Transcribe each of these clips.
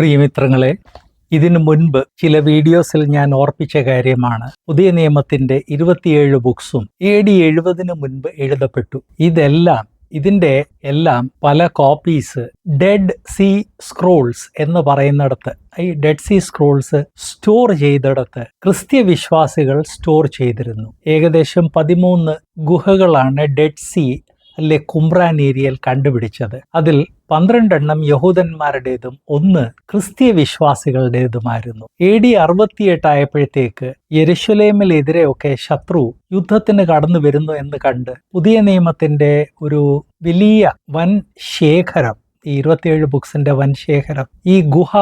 പ്രിയമിത്രങ്ങളെ ഇതിനു മുൻപ് ചില വീഡിയോസിൽ ഞാൻ ഓർപ്പിച്ച കാര്യമാണ്. പുതിയ നിയമത്തിന്റെ ഇരുപത്തിയേഴ് ബുക്സും എ ഡി എഴുപതിനു മുൻപ് എഴുതപ്പെട്ടു. ഇതെല്ലാം ഇതിന്റെ എല്ലാം പല കോപ്പീസ് ഡെഡ് സീ സ്ക്രോൾസ് എന്ന് പറയുന്നിടത്ത് ഈ ഡെഡ് സീ സ്ക്രോൾസ് സ്റ്റോർ ചെയ്തിടത്ത് ക്രിസ്ത്യ വിശ്വാസികൾ സ്റ്റോർ ചെയ്തിരുന്നു. ഏകദേശം പതിമൂന്ന് ഗുഹകളാണ് ഡെഡ് സീ അല്ലെ കുംബ്രാൻ ഏരിയയിൽ കണ്ടുപിടിച്ചത്. അതിൽ പന്ത്രണ്ടെണ്ണം യഹൂദന്മാരുടേതും ഒന്ന് ക്രിസ്തീയ വിശ്വാസികളുടേതുമായിരുന്നു. എ ഡി അറുപത്തിയെട്ടായപ്പോഴത്തേക്ക് യെരുഷലേമിലെതിരെയൊക്കെ ശത്രു യുദ്ധത്തിന് കടന്നു വരുന്നു എന്ന് കണ്ട് പുതിയ നിയമത്തിന്റെ ഒരു വലിയ വൻ ശേഖരം ഈ ഇരുപത്തിയേഴ് ബുക്സിന്റെ വൻ ശേഖരം ഈ ഗുഹ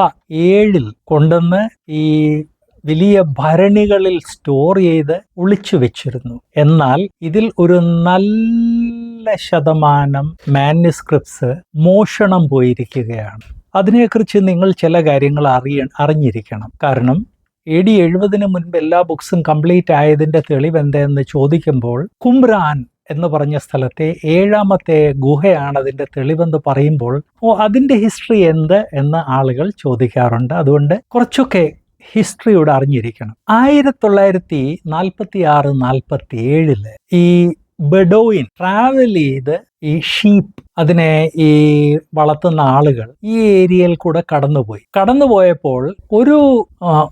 ഏഴിൽ കൊണ്ടുവന്ന് ഈ വലിയ ഭരണികളിൽ സ്റ്റോർ ചെയ്ത് ഒളിച്ചു വെച്ചിരുന്നു. എന്നാൽ ഇതിൽ ഒരു നല്ല ശതമാനം മാന്യുസ്ക്രിപ്റ്റ്സ് മോഷണം പോയിരിക്കുകയാണ്. അതിനെക്കുറിച്ച് നിങ്ങൾ ചില കാര്യങ്ങൾ അറിയ അറിഞ്ഞിരിക്കണം. കാരണം എ ഡി എഴുപതിന് മുൻപ് എല്ലാ ബുക്സും കംപ്ലീറ്റ് ആയതിന്റെ തെളിവ് എന്തെന്ന് ചോദിക്കുമ്പോൾ കുംറാൻ എന്ന് പറഞ്ഞ സ്ഥലത്തെ ഏഴാമത്തെ ഗുഹയാണ് അതിന്റെ തെളിവെന്ന് പറയുമ്പോൾ ഓ അതിന്റെ ഹിസ്റ്ററി എന്ത് എന്ന് ആളുകൾ ചോദിക്കാറുണ്ട്. അതുകൊണ്ട് കുറച്ചൊക്കെ ഹിസ്റ്ററിയോട് അറിഞ്ഞിരിക്കണം. ആയിരത്തി തൊള്ളായിരത്തി നാൽപ്പത്തി ആറ് നാൽപ്പത്തി ഏഴിൽ ഈ ബെഡോയിൻ ട്രാവൽ ചെയ്ത് ഈ ഷീപ്പ് അതിനെ ഈ വളർത്തുന്ന ആളുകൾ ഈ ഏരിയയിൽ കൂടെ കടന്നുപോയി. കടന്നുപോയപ്പോൾ ഒരു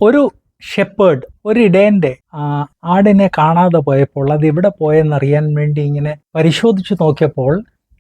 ഒരു ഷെപ്പേർഡ് ഒരു ഇടേന്റെ ആടിനെ കാണാതെ പോയപ്പോൾ അത് എവിടെ പോയെന്നറിയാൻ വേണ്ടി ഇങ്ങനെ പരിശോധിച്ചു നോക്കിയപ്പോൾ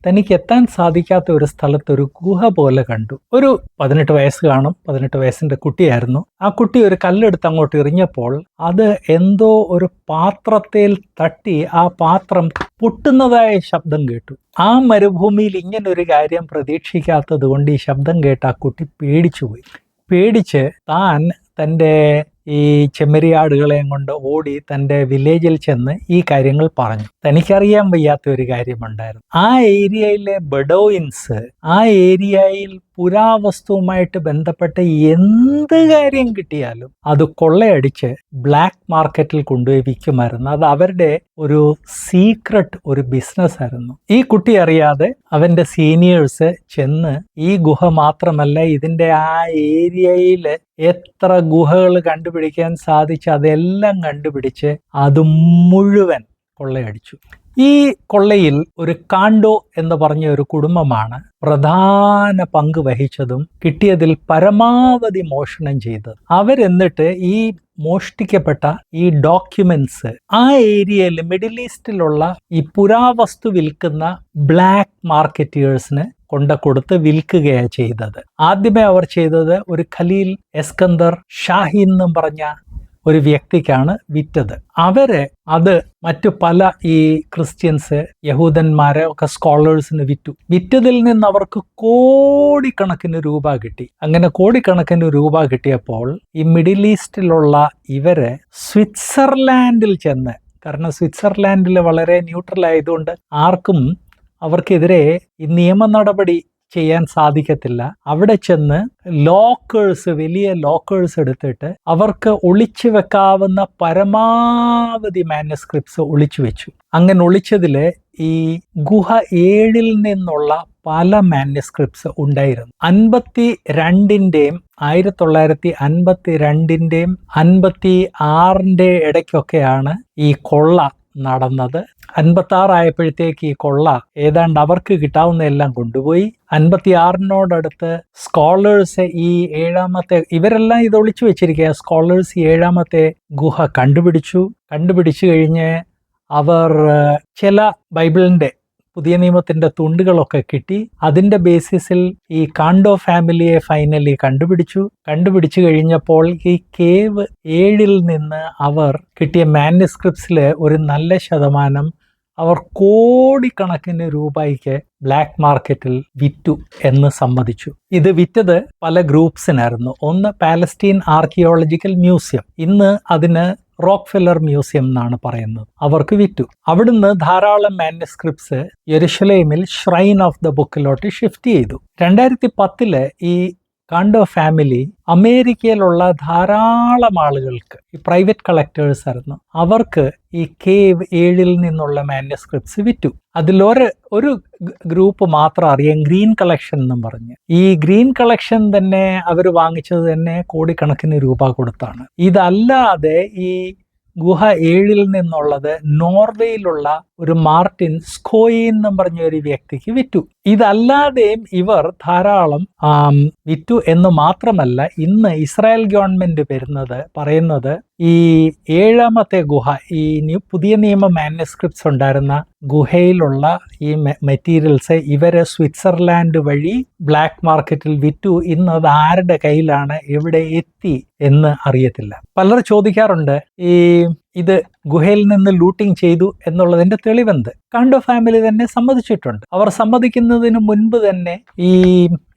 തനിക്ക് എത്താൻ സാധിക്കാത്ത ഒരു സ്ഥലത്ത് ഒരു ഗുഹ പോലെ കണ്ടു. ഒരു പതിനെട്ട് വയസ്സ് കാണും. പതിനെട്ട് വയസ്സിന്റെ കുട്ടിയായിരുന്നു. ആ കുട്ടി ഒരു കല്ലെടുത്ത് അങ്ങോട്ട് എറിഞ്ഞപ്പോൾ അത് എന്തോ ഒരു പാത്രത്തിൽ തട്ടി ആ പാത്രം പൊട്ടുന്നതായ ശബ്ദം കേട്ടു. ആ മരുഭൂമിയിൽ ഇങ്ങനൊരു കാര്യം പ്രതീക്ഷിക്കാത്തത് കൊണ്ട് ഈ ശബ്ദം കേട്ട് ആ കുട്ടി പേടിച്ചുപോയി. പേടിച്ച് താൻ തന്റെ ഈ ചെമ്മരിയാടുകളെയും കൊണ്ട് ഓടി തന്റെ വില്ലേജിൽ ചെന്ന് ഈ കാര്യങ്ങൾ പറഞ്ഞു. തനിക്കറിയാൻ വയ്യാത്ത ഒരു കാര്യമുണ്ടായിരുന്നു. ആ ഏരിയയിലെ ബഡോയിൻസ് ആ ഏരിയയിൽ പുരാവസ്തുവുമായിട്ട് ബന്ധപ്പെട്ട എന്ത് കാര്യം കിട്ടിയാലും അത് കൊള്ളയടിച്ച് ബ്ലാക്ക് മാർക്കറ്റിൽ കൊണ്ടുപോയി വിൽക്കുമായിരുന്നു. അത് അവരുടെ ഒരു സീക്രട്ട് ഒരു ബിസിനസ് ആയിരുന്നു. ഈ കുട്ടി അറിയാതെ അവന്റെ സീനിയേഴ്സ് ചെന്ന് ഈ ഗുഹ മാത്രമല്ല ഇതിന്റെ ആ ഏരിയയിൽ എത്ര ഗുഹകൾ കണ്ടുപിടിക്കാൻ സാധിച്ചു അതെല്ലാം കണ്ടുപിടിച്ച് അത് മുഴുവൻ കൊള്ളയടിച്ചു. ഈ കൊള്ളയിൽ ഒരു കാണ്ടോ എന്ന് പറഞ്ഞ ഒരു കുടുംബമാണ് പ്രധാന പങ്ക് വഹിച്ചതും കിട്ടിയതിൽ പരമാവധി മോഷണം ചെയ്തത്. അവരെന്നിട്ട് ഈ മോഷ്ടിക്കപ്പെട്ട ഈ ഡോക്യുമെന്റ്സ് ആ ഏരിയയിൽ മിഡിൽ ഈസ്റ്റിലുള്ള ഈ പുരാവസ്തു വിൽക്കുന്ന ബ്ലാക്ക് മാർക്കറ്റേഴ്സിന് കൊണ്ട കൊടുത്ത് വിൽക്കുകയാണ് ചെയ്തത്. ആദ്യമേ അവർ ചെയ്തത് ഒരു ഖലീൽ എസ്കന്ദർ ഷാഹിൻ എന്നും പറഞ്ഞ ഒരു വ്യക്തിക്കാണ് വിറ്റത്. അവർ അത് മറ്റു പല ഈ ക്രിസ്ത്യൻസ് യഹൂദന്മാരെ ഒക്കെ സ്കോളേഴ്സിന് വിറ്റു. വിറ്റതിൽ നിന്ന് അവർക്ക് കോടിക്കണക്കിന് രൂപ കിട്ടി. അങ്ങനെ കോടിക്കണക്കിന് രൂപ കിട്ടിയപ്പോൾ ഈ മിഡിൽ ഈസ്റ്റിലുള്ള ഇവരെ സ്വിറ്റ്സർലാൻഡിൽ ചെന്ന് കാരണം സ്വിറ്റ്സർലാൻഡിൽ വളരെ ന്യൂട്രൽ ആയതുകൊണ്ട് ആർക്കും അവർക്കെതിരെ ഈ നിയമ നടപടി ചെയ്യാൻ സാധിക്കത്തില്ല. അവിടെ ചെന്ന് ലോക്കേഴ്സ് വലിയ ലോക്കേഴ്സ് എടുത്തിട്ട് അവർക്ക് ഒളിച്ചു വെക്കാവുന്ന പരമാവധി മാനസ്ക്രിപ്റ്റ്സ് ഒളിച്ചു വെച്ചു. അങ്ങനെ ഒളിച്ചതിൽ ഈ ഗുഹ ഏഴിൽ നിന്നുള്ള പല മാനസ്ക്രിപ്റ്റ്സ് ഉണ്ടായിരുന്നു. അൻപത്തി രണ്ടിന്റെയും ആയിരത്തി തൊള്ളായിരത്തി അൻപത്തി രണ്ടിന്റെയും അൻപത്തി ആറിന്റെ ഇടയ്ക്കൊക്കെയാണ് ഈ കൊള്ള നടന്നത്. അൻപത്തി ആറായപ്പോഴത്തേക്ക് ഈ കൊള്ള ഏതാണ്ട് അവർക്ക് കിട്ടാവുന്ന എല്ലാം കൊണ്ടുപോയി. അൻപത്തി ആറിനോടടുത്ത് സ്കോളേഴ്സ് ഈ ഏഴാമത്തെ ഇവരെല്ലാം ഇത് ഒളിച്ചു വെച്ചിരിക്കുക സ്കോളേഴ്സ് ഈ ഏഴാമത്തെ ഗുഹ കണ്ടുപിടിച്ചു. കണ്ടുപിടിച്ചു കഴിഞ്ഞ് അവർ ചില ബൈബിളിന്റെ പുതിയ നിയമത്തിന്റെ തുണ്ടുകളൊക്കെ കിട്ടി. അതിന്റെ ബേസിസിൽ ഈ കാണ്ടോ ഫാമിലിയെ ഫൈനലി കണ്ടുപിടിച്ചു. കണ്ടുപിടിച്ചു കഴിഞ്ഞപ്പോൾ ഈ കേവ് ഏഴിൽ നിന്ന് അവർ കിട്ടിയ മാനുസ്ക്രിപ്റ്റ്സിൽ ഒരു നല്ല ശതമാനം അവർ കോടിക്കണക്കിന് രൂപയ്ക്ക് ബ്ലാക്ക് മാർക്കറ്റിൽ വിറ്റു എന്ന് സമ്മതിച്ചു. ഇത് വിറ്റത് പല ഗ്രൂപ്പ്സിനായിരുന്നു ഒന്ന് പാലസ്റ്റീൻ ആർക്കിയോളജിക്കൽ മ്യൂസിയം ഇന്ന് അതിന് റോക്ക് ഫെല്ലർ മ്യൂസിയം എന്നാണ് പറയുന്നത്. അവർക്ക് വിറ്റു. അവിടുന്ന് ധാരാളം മാനുസ്ക്രിപ്റ്റ്സ് യെരുഷലേമിൽ ഷ്രൈൻ ഓഫ് ദ ബുക്കിലോട്ട് ഷിഫ്റ്റ് ചെയ്തു. രണ്ടായിരത്തി പത്തിൽ ഈ കാണ്ടോ ഫാമിലി അമേരിക്കയിലുള്ള ധാരാളം ആളുകൾക്ക് ഈ പ്രൈവറ്റ് കളക്ടേഴ്സ് ആയിരുന്നു. അവർക്ക് ഈ കേവ് ഏഴിൽ നിന്നുള്ള മാന്യസ്ക്രിപ്റ്റ്സ് വിറ്റു. അതിലൊരു ഒരു ഗ്രൂപ്പ് മാത്രം അറിയാം ഗ്രീൻ കളക്ഷൻ എന്നും പറഞ്ഞ്. ഈ ഗ്രീൻ കളക്ഷൻ തന്നെ അവർ വാങ്ങിച്ചത് തന്നെ കോടിക്കണക്കിന് രൂപ കൊടുത്താണ്. ഇതല്ലാതെ ഈ ഗുഹ ഏഴിൽ നിന്നുള്ളത് നോർവേയിലുള്ള ഒരു മാർട്ടിൻ സ്കോയി എന്നും പറഞ്ഞ ഒരു വ്യക്തിക്ക് വിറ്റു. ഇതല്ലാതെയും ഇവർ ധാരാളം വിറ്റു എന്ന് മാത്രമല്ല ഇന്ന് ഇസ്രായേൽ ഗവൺമെന്റ് വരുന്നത് പറയുന്നത് ഈ ഏഴാമത്തെ ഗുഹ ഈ പുതിയ നിയമ മാനുസ്ക്രിപ്റ്റ്സ് ഉണ്ടായിരുന്ന ഗുഹയിലുള്ള ഈ മെറ്റീരിയൽസ് ഇവരെ സ്വിറ്റ്സർലാൻഡ് വഴി ബ്ലാക്ക് മാർക്കറ്റിൽ വിറ്റു. ഇന്ന് അത് ആരുടെ കയ്യിലാണ് എവിടെ എത്തി എന്ന് അറിയത്തില്ല. പലർ ചോദിക്കാറുണ്ട് ഈ ഇത് ഗുഹയിൽ നിന്ന് ലൂട്ടിംഗ് ചെയ്തു എന്നുള്ളതിന്റെ തെളിവെന്ത്? കാണ്ടോ ഫാമിലി തന്നെ സമ്മതിച്ചിട്ടുണ്ട്. അവർ സമ്മതിക്കുന്നതിന് മുൻപ് തന്നെ ഈ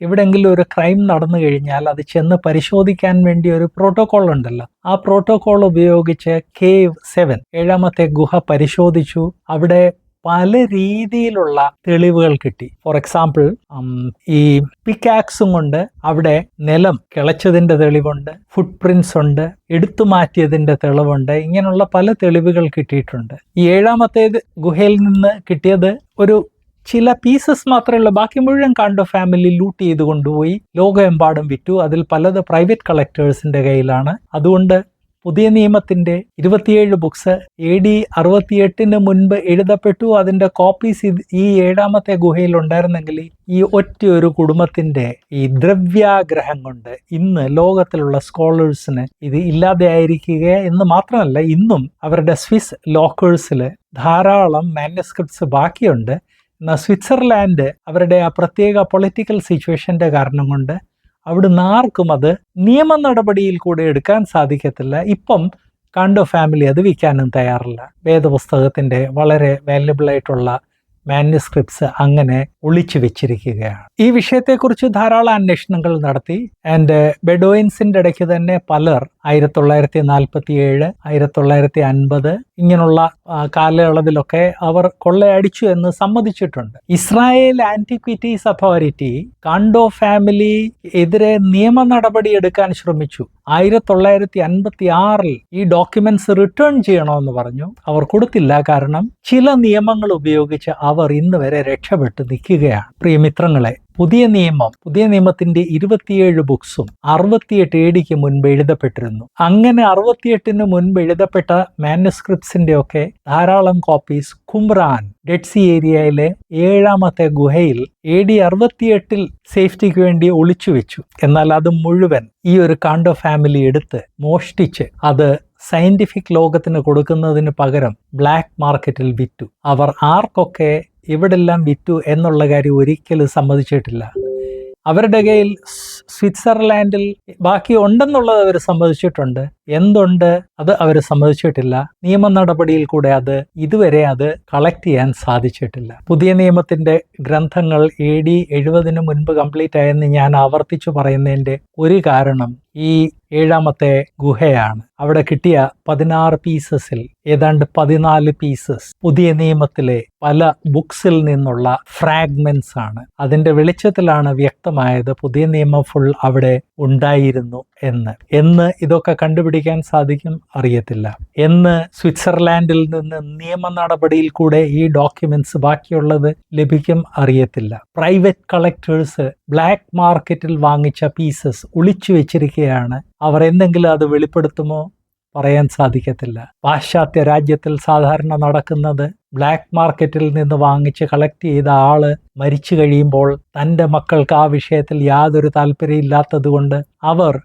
എവിടെങ്കിലും ഒരു ക്രൈം നടന്നു കഴിഞ്ഞാൽ അത് ചെന്ന് പരിശോധിക്കാൻ വേണ്ടി ഒരു പ്രോട്ടോകോൾ ഉണ്ടല്ലോ. ആ പ്രോട്ടോകോൾ ഉപയോഗിച്ച് കേവ് സെവൻ ഏഴാമത്തെ ഗുഹ പരിശോധിച്ചു. അവിടെ പല രീതിയിലുള്ള തെളിവുകൾ കിട്ടി. ഫോർ എക്സാമ്പിൾ ഈ പിക്കാക്സും കൊണ്ട് അവിടെ നിലം കിളച്ചതിന്റെ തെളിവുണ്ട് ഫുട് പ്രിന്റ്സ് ഉണ്ട് എടുത്തു മാറ്റിയതിന്റെ തെളിവുണ്ട് ഇങ്ങനെയുള്ള പല തെളിവുകൾ കിട്ടിയിട്ടുണ്ട്. ഈ ഏഴാമത്തേത് ഗുഹയിൽ നിന്ന് കിട്ടിയത് ഒരു ചില പീസസ് മാത്രമേ ഉള്ളൂ ബാക്കി മുഴുവൻ കാണ്ടോ ഫാമിലി ലൂട്ട് ചെയ്ത് കൊണ്ടുപോയി ലോകമെമ്പാടും വിറ്റു. അതിൽ പലത് പ്രൈവറ്റ് കളക്ടേഴ്സിന്റെ കയ്യിലാണ്. അതുകൊണ്ട് പുതിയ നിയമത്തിന്റെ ഇരുപത്തിയേഴ് ബുക്സ് എ ഡി അറുപത്തിയെട്ടിന് മുൻപ് എഴുതപ്പെട്ടു. അതിന്റെ കോപ്പീസ് ഈ ഏഴാമത്തെ ഗുഹയിൽ ഉണ്ടായിരുന്നെങ്കിൽ ഈ ഒറ്റ ഒരു കുടുംബത്തിന്റെ ഈ ദ്രവ്യാഗ്രഹം കൊണ്ട് ഇന്ന് ലോകത്തിലുള്ള സ്കോളേഴ്സിന് ഇത് ഇല്ലാതെയായിരിക്കുക എന്ന് മാത്രമല്ല ഇന്നും അവരുടെ സ്വിസ് ലോക്കേഴ്സിൽ ധാരാളം മാനുസ്ക്രിപ്റ്റ്സ് ബാക്കിയുണ്ട്. എന്നാൽ സ്വിറ്റ്സർലാൻഡ് അവരുടെ ആ പ്രത്യേക പൊളിറ്റിക്കൽ സിറ്റുവേഷന്റെ കാരണം കൊണ്ട് അവിടുന്ന് ആർക്കും അത് നിയമ നടപടിയിൽ കൂടെ എടുക്കാൻ സാധിക്കത്തില്ല. ഇപ്പം കാണ്ടോ ഫാമിലി അത് വിൽക്കാനും തയ്യാറില്ല. വേദപുസ്തകത്തിന്റെ വളരെ വാല്യബിൾ ആയിട്ടുള്ള മാന്യുസ്ക്രിപ്റ്റ്സ് അങ്ങനെ ഒളിച്ചു വെച്ചിരിക്കുകയാണ്. ഈ വിഷയത്തെക്കുറിച്ച് ധാരാളം അന്വേഷണങ്ങൾ നടത്തി. ആൻഡ് ബെഡോയിൻസിന്റെ ഇടയ്ക്ക് തന്നെ പലർ ആയിരത്തി തൊള്ളായിരത്തി നാൽപ്പത്തി ഏഴ് ആയിരത്തി തൊള്ളായിരത്തി അൻപത് ഇങ്ങനെയുള്ള കാലയളവിലൊക്കെ അവർ കൊള്ളയടിച്ചു എന്ന് സമ്മതിച്ചിട്ടുണ്ട്. Israel Antiquities Authority Kando family എതിരെ നിയമ നടപടി എടുക്കാൻ ശ്രമിച്ചു. ആയിരത്തി തൊള്ളായിരത്തി അൻപത്തി ആറിൽ ഈ ഡോക്യുമെന്റ്സ് റിട്ടേൺ ചെയ്യണമെന്ന് പറഞ്ഞു. അവർ കൊടുത്തില്ല കാരണം ചില നിയമങ്ങൾ ഉപയോഗിച്ച് അവർ ഇന്ന് വരെ രക്ഷപ്പെട്ട് നിൽക്കുകയാണ്. പ്രിയമിത്രങ്ങളെ പുതിയ നിയമം പുതിയ നിയമത്തിന്റെ ഇരുപത്തിയേഴ് ബുക്സും അറുപത്തിയെട്ട് എ ഡിക്ക് മുൻപ് എഴുതപ്പെട്ടിരുന്നു. അങ്ങനെ അറുപത്തിയെട്ടിന് മുൻപ് എഴുതപ്പെട്ട മാനുസ്ക്രിപ്റ്റ്സിന്റെ ഒക്കെ ധാരാളം കോപ്പീസ് കുംറാൻ ഡെഡ് സി ഏരിയയിലെ ഏഴാമത്തെ ഗുഹയിൽ എ ഡി അറുപത്തിയെട്ടിൽ സേഫ്റ്റിക്ക് വേണ്ടി ഒളിച്ചു വെച്ചു. എന്നാൽ അത് മുഴുവൻ ഈ ഒരു കാണ്ടോ ഫാമിലി എടുത്ത് മോഷ്ടിച്ച് അത് സയന്റിഫിക് ലോകത്തിന് കൊടുക്കുന്നതിന് പകരം ബ്ലാക്ക് മാർക്കറ്റിൽ വിറ്റു. അവർ ആർക്കൊക്കെ എവിടെല്ലാം വിറ്റു എന്നുള്ള കാര്യം ഒരിക്കലും സമ്മതിച്ചിട്ടില്ല. അവരുടെ കയ്യിൽ സ്വിറ്റ്സർലാൻഡിൽ ബാക്കി ഉണ്ടെന്നുള്ളത് അവർ സമ്മതിച്ചിട്ടുണ്ട്. എന്തുണ്ട്? അത് അവർ സമ്മതിച്ചിട്ടില്ല. നിയമ നടപടിയിൽ കൂടെ അത് ഇതുവരെ അത് കളക്ട് ചെയ്യാൻ സാധിച്ചിട്ടില്ല. പുതിയ നിയമത്തിന്റെ ഗ്രന്ഥങ്ങൾ എ ഡി എഴുപതിന് മുൻപ് കംപ്ലീറ്റ് ആയെന്ന് ഞാൻ ആവർത്തിച്ചു പറയുന്നതിന്റെ ഒരു കാരണം ഈ ഏഴാമത്തെ ഗുഹയാണ്. അവിടെ കിട്ടിയ പതിനാറ് പീസസിൽ ഏതാണ്ട് പതിനാല് പീസസ് പുതിയ നിയമത്തിലെ പല ബുക്സിൽ നിന്നുള്ള ഫ്രാഗ്മെന്റ്സ് ആണ്. അതിന്റെ വെളിച്ചത്തിലാണ് വ്യക്തമായത് പുതിയ നിയമം ഫുൾ അവിടെ ഉണ്ടായിരുന്നു എന്ന്. എന്ന് ഇതൊക്കെ കണ്ടുപിടിക്കാൻ സാധിക്കും അറിയത്തില്ല. എന്ന് സ്വിറ്റ്സർലാൻഡിൽ നിന്ന് നിയമ നടപടിയിൽ കൂടെ ഈ ഡോക്യുമെന്റ്സ് ബാക്കിയുള്ളത് ലഭിക്കും അറിയത്തില്ല. പ്രൈവറ്റ് കളക്ടേഴ്സ് ബ്ലാക്ക് മാർക്കറ്റിൽ വാങ്ങിച്ച പീസസ് ഒളിച്ചു വെച്ചിരിക്കുകയാണ്. അവർ എന്തെങ്കിലും അത് വെളിപ്പെടുത്തുമോ? പറയാൻ സാധിക്കത്തില്ല. പാശ്ചാത്യ രാജ്യത്തിൽ സാധാരണ നടക്കുന്നത് ബ്ലാക്ക് മാർക്കറ്റിൽ നിന്ന് വാങ്ങിച്ച് കളക്ട് ചെയ്ത ആൾ മരിച്ചു കഴിയുമ്പോൾ തന്റെ മക്കൾക്ക് ആ വിഷയത്തിൽ യാതൊരു താല്പര്യം ഇല്ലാത്തത് കൊണ്ട് അവർ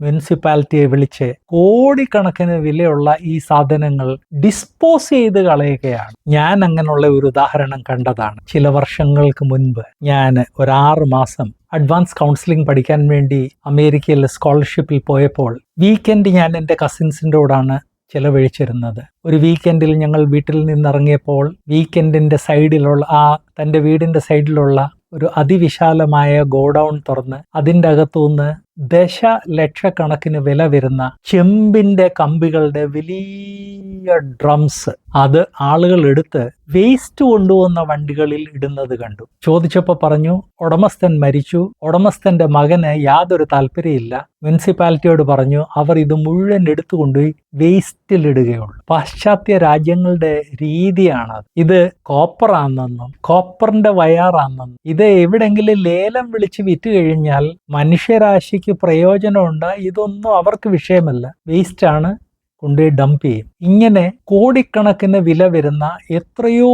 മുനിസിപ്പാലിറ്റിയെ വിളിച്ച് കോടിക്കണക്കിന് വിലയുള്ള ഈ സാധനങ്ങൾ ഡിസ്പോസ് ചെയ്ത് കളയുകയാണ്. ഞാൻ അങ്ങനെയുള്ള ഒരു ഉദാഹരണം കണ്ടതാണ്. ചില വർഷങ്ങൾക്ക് മുൻപ് ഞാൻ ഒരാറ് മാസം അഡ്വാൻസ് കൗൺസിലിംഗ് പഠിക്കാൻ വേണ്ടി അമേരിക്കയിൽ സ്കോളർഷിപ്പിൽ പോയപ്പോൾ വീക്കെൻഡ് ഞാൻ എന്റെ കസിൻസിന്റെ കൂടാണ് ചെലവഴിച്ചിരുന്നത്. ഒരു വീക്കെൻഡിൽ ഞങ്ങൾ വീട്ടിൽ നിന്നിറങ്ങിയപ്പോൾ വീക്കെൻഡിന്റെ സൈഡിലുള്ള ആ തന്റെ വീടിന്റെ സൈഡിലുള്ള ഒരു അതിവിശാലമായ ഗോഡൗൺ തുറന്ന് അതിന്റെ അകത്തുനിന്ന് ദശ ലക്ഷക്കണക്കിന് വില വരുന്ന ചെമ്പിന്റെ കമ്പികളുടെ വലിയ ഡ്രംസ് അത് ആളുകൾ എടുത്ത് വേസ്റ്റ് കൊണ്ടുവന്ന വണ്ടികളിൽ ഇടുന്നത് കണ്ടു. ചോദിച്ചപ്പോൾ പറഞ്ഞു ഉടമസ്ഥൻ മരിച്ചു. ഉടമസ്ഥന്റെ മകന് യാതൊരു താല്പര്യമില്ല മുനിസിപ്പാലിറ്റിയോട് പറഞ്ഞു അവർ ഇത് മുഴുവൻ എടുത്തു കൊണ്ടുപോയി വേസ്റ്റിലിടുകയുള്ളൂ പാശ്ചാത്യ രാജ്യങ്ങളുടെ രീതിയാണ് ഇത് കോപ്പർ ആണെന്നും കോപ്പറിന്റെ വയറാണെന്നും ഇത് എവിടെങ്കിലും ലേലം വിളിച്ച് വിറ്റ് കഴിഞ്ഞാൽ മനുഷ്യരാശിക്ക് പ്രയോജനമുണ്ട്. ഇതൊന്നും അവർക്ക് വിഷയമല്ല. വേസ്റ്റ് ആണ് കൊണ്ടുപോയി ഡംപ് ചെയ്യും. ഇങ്ങനെ കോടിക്കണക്കിന് വില വരുന്ന എത്രയോ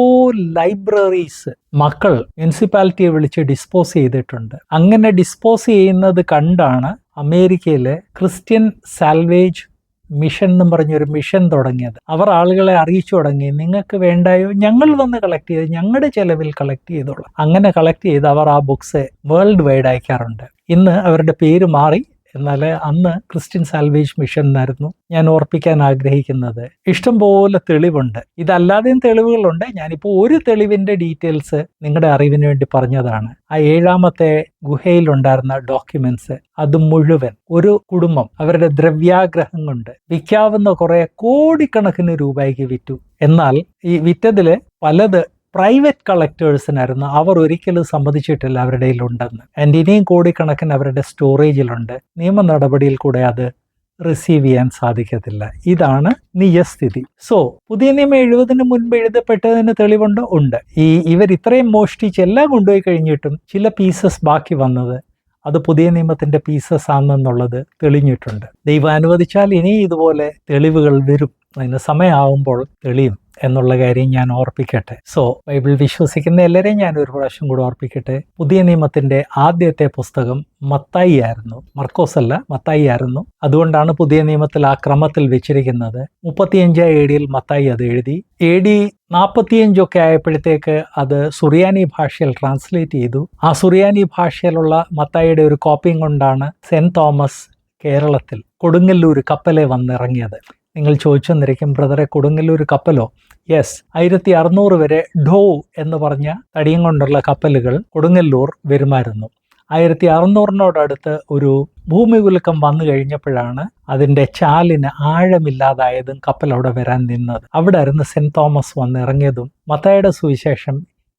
ലൈബ്രറീസ് മക്കൾ മുനിസിപ്പാലിറ്റിയെ വിളിച്ച് ഡിസ്പോസ് ചെയ്തിട്ടുണ്ട്. അങ്ങനെ ഡിസ്പോസ് ചെയ്യുന്നത് കണ്ടാണ് അമേരിക്കയിലെ ക്രിസ്ത്യൻ സാൽവേജ് മിഷൻ എന്നും പറഞ്ഞൊരു മിഷൻ തുടങ്ങിയത്. അവർ ആളുകളെ അറിയിച്ചു തുടങ്ങി. നിങ്ങൾക്ക് വേണ്ടായോ? ഞങ്ങൾ വന്ന് കളക്ട് ചെയ്ത് ഞങ്ങളുടെ ചെലവിൽ കളക്ട് ചെയ്തോളാം. അങ്ങനെ കളക്ട് ചെയ്ത് അവർ ആ ബുക്സ് വേൾഡ് വൈഡ് അയക്കാറുണ്ട്. ഇന്ന് അവരുടെ പേര് മാറി എന്നാൽ അന്ന് ക്രിസ്ത്യൻ സാൽവേജ് മിഷൻ എന്നായിരുന്നു ഞാൻ ഓർപ്പിക്കാൻ ആഗ്രഹിക്കുന്നത്. ഇഷ്ടംപോലെ തെളിവുണ്ട്. ഇതല്ലാതെയും തെളിവുകളുണ്ട്. ഞാനിപ്പോൾ ഒരു തെളിവിന്റെ ഡീറ്റെയിൽസ് നിങ്ങളുടെ അറിവിന് വേണ്ടി പറഞ്ഞതാണ്. ആ ഏഴാമത്തെ ഗുഹയിലുണ്ടായിരുന്ന ഡോക്യുമെന്റ്സ് അത് മുഴുവൻ ഒരു കുടുംബം അവരുടെ ദ്രവ്യാഗ്രഹം കൊണ്ട് വിൽക്കാവുന്ന കുറെ കോടിക്കണക്കിന് രൂപയ്ക്ക് വിറ്റു. എന്നാൽ ഈ വിറ്റതിൽ പലത് പ്രൈവറ്റ് കളക്ടേഴ്സിനായിരുന്നു അവർ ഒരിക്കലും സമ്മതിച്ചിട്ടില്ല അവരുടെ ഉണ്ടെന്ന് ആൻഡ് ഇനിയും കോടിക്കണക്കിന് അവരുടെ സ്റ്റോറേജിലുണ്ട്. നിയമ നടപടിയിൽ കൂടെ അത് റിസീവ് ചെയ്യാൻ സാധിക്കത്തില്ല. ഇതാണ് നിജസ്ഥിതി. സോ പുതിയ നിയമം എഴുപതിന് മുൻപ് എഴുതപ്പെട്ടതിന് തെളിവുണ്ട് ഉണ്ട്. ഈ ഇവർ ഇത്രയും മോഷ്ടിച്ച് എല്ലാം കൊണ്ടുപോയി കഴിഞ്ഞിട്ടും ചില പീസസ് ബാക്കി വന്നത് അത് പുതിയ നിയമത്തിന്റെ പീസസ് ആണെന്നുള്ളത് തെളിഞ്ഞിട്ടുണ്ട്. ദൈവം അനുവദിച്ചാൽ ഇനി ഇതുപോലെ തെളിവുകൾ വരും. അതിന് സമയമാവുമ്പോൾ തെളിയും. എന്നുള്ള കാര്യം ഞാൻ ഓർപ്പിക്കട്ടെ. സോ ബൈബിൾ വിശ്വസിക്കുന്ന എല്ലാവരെയും ഞാൻ ഒരു പ്രാവശ്യം കൂടെ ഓർപ്പിക്കട്ടെ. പുതിയ നിയമത്തിന്റെ ആദ്യത്തെ പുസ്തകം മത്തായി ആയിരുന്നു. മർക്കോസ് അല്ല മത്തായി ആയിരുന്നു. അതുകൊണ്ടാണ് പുതിയ നിയമത്തിൽ ആ ക്രമത്തിൽ വെച്ചിരിക്കുന്നത്. മുപ്പത്തിയഞ്ച് എ മത്തായി അത് എഴുതി. എ ഡി നാൽപ്പത്തിയഞ്ചൊക്കെ ആയപ്പോഴത്തേക്ക് അത് സുറിയാനി ഭാഷയിൽ ട്രാൻസ്ലേറ്റ് ചെയ്തു. ആ സുറിയാനി ഭാഷയിലുള്ള മത്തായിയുടെ ഒരു കോപ്പിയും കൊണ്ടാണ് സെന്റ് തോമസ് കേരളത്തിൽ കൊടുങ്ങല്ലൂർ കപ്പലെ വന്നിറങ്ങിയത്. നിങ്ങൾ ചോദിച്ചെന്നിരിക്കും ബ്രദറെ കൊടുങ്ങല്ലൂർ കപ്പലോ? യെസ്. ആയിരത്തി അറുന്നൂറ് വരെ ഡോ എന്ന് പറഞ്ഞ തടിയും കൊണ്ടുള്ള കപ്പലുകൾ കൊടുങ്ങല്ലൂർ വരുമായിരുന്നു. ആയിരത്തി അറുന്നൂറിനോടടുത്ത് ഒരു ഭൂമി കുലുക്കം വന്നു കഴിഞ്ഞപ്പോഴാണ് അതിന്റെ ചാലിന് ആഴമില്ലാതായതും കപ്പൽ അവിടെ വരാൻ നിന്നത്. അവിടെ ആയിരുന്നു സെന്റ് തോമസ് വന്ന് ഇറങ്ങിയതും മത്തായുടെ സുവിശേഷം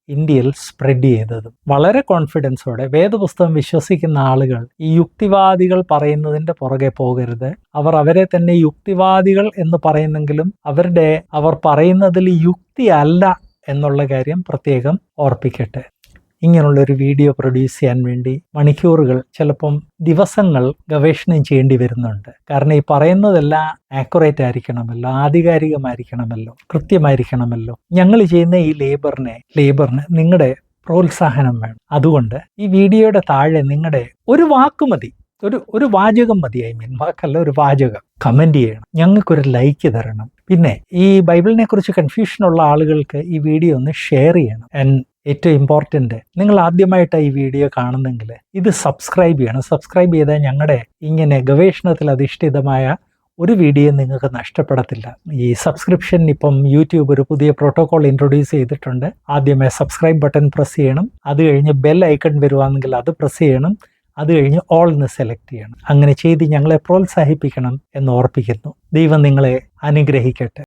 ഇന്ത്യയിൽ സ്പ്രെഡ് ചെയ്തത്. വളരെ കോൺഫിഡൻസോടെ വേദപുസ്തകം വിശ്വസിക്കുന്ന ആളുകൾ ഈ യുക്തിവാദികൾ പറയുന്നതിന്റെ പുറകെ പോകരുത്. അവർ അവരെ തന്നെ യുക്തിവാദികൾ എന്ന് പറയുന്നെങ്കിലും അവരുടെ അവർ പറയുന്നതിൽ യുക്തി അല്ല എന്നുള്ള കാര്യം പ്രത്യേകം ഓർപ്പിക്കട്ടെ. ഇങ്ങനെയുള്ള ഒരു വീഡിയോ പ്രൊഡ്യൂസ് ചെയ്യാൻ വേണ്ടി മണിക്കൂറുകൾ ചിലപ്പം ദിവസങ്ങൾ ഗവേഷണം ചെയ്യേണ്ടി വരുന്നുണ്ട്. കാരണം ഈ പറയുന്നതെല്ലാം ആക്യുറേറ്റ് ആയിരിക്കണമല്ലോ ആധികാരികമായിരിക്കണമല്ലോ കൃത്യമായിരിക്കണമല്ലോ. ഞങ്ങൾ ചെയ്യുന്ന ഈ ലേബറിനെ ലേബറിന് നിങ്ങളുടെ പ്രോത്സാഹനം വേണം. അതുകൊണ്ട് ഈ വീഡിയോയുടെ താഴെ നിങ്ങളുടെ ഒരു വാക്ക് മതി. ഒരു ഒരു വാചകം മതി ഐ മീൻ വാക്കല്ല ഒരു വാചകം. കമന്റ് ചെയ്യണം. ഞങ്ങൾക്കൊരു ലൈക്ക് തരണം. പിന്നെ ഈ ബൈബിളിനെ കുറിച്ച് കൺഫ്യൂഷൻ ഉള്ള ആളുകൾക്ക് ഈ വീഡിയോ ഒന്ന് ഷെയർ ചെയ്യണം. ആൻഡ് ഏറ്റവും ഇമ്പോർട്ടന്റ് നിങ്ങൾ ആദ്യമായിട്ട് ഈ വീഡിയോ കാണുന്നെങ്കിൽ ഇത് സബ്സ്ക്രൈബ് ചെയ്യണം. സബ്സ്ക്രൈബ് ചെയ്താൽ ഞങ്ങളുടെ ഇങ്ങനെ ഗവേഷണത്തിൽ അധിഷ്ഠിതമായ ഒരു വീഡിയോ നിങ്ങൾക്ക് നഷ്ടപ്പെടത്തില്ല. ഈ സബ്സ്ക്രിപ്ഷൻ ഇപ്പം യൂട്യൂബ് ഒരു പുതിയ പ്രോട്ടോകോൾ ഇൻട്രൊഡ്യൂസ് ചെയ്തിട്ടുണ്ട്. ആദ്യമേ സബ്സ്ക്രൈബ് ബട്ടൺ പ്രസ് ചെയ്യണം. അത് കഴിഞ്ഞ് ബെൽ ഐക്കൺ വരുവാണെങ്കിൽ അത് പ്രസ് ചെയ്യണം. അത് കഴിഞ്ഞ് ഓൾ എന്ന് സെലക്ട് ചെയ്യണം. അങ്ങനെ ചെയ്ത് ഞങ്ങളെ പ്രോത്സാഹിപ്പിക്കണം എന്ന് ഓർപ്പിക്കുന്നു. ദൈവം നിങ്ങളെ അനുഗ്രഹിക്കട്ടെ.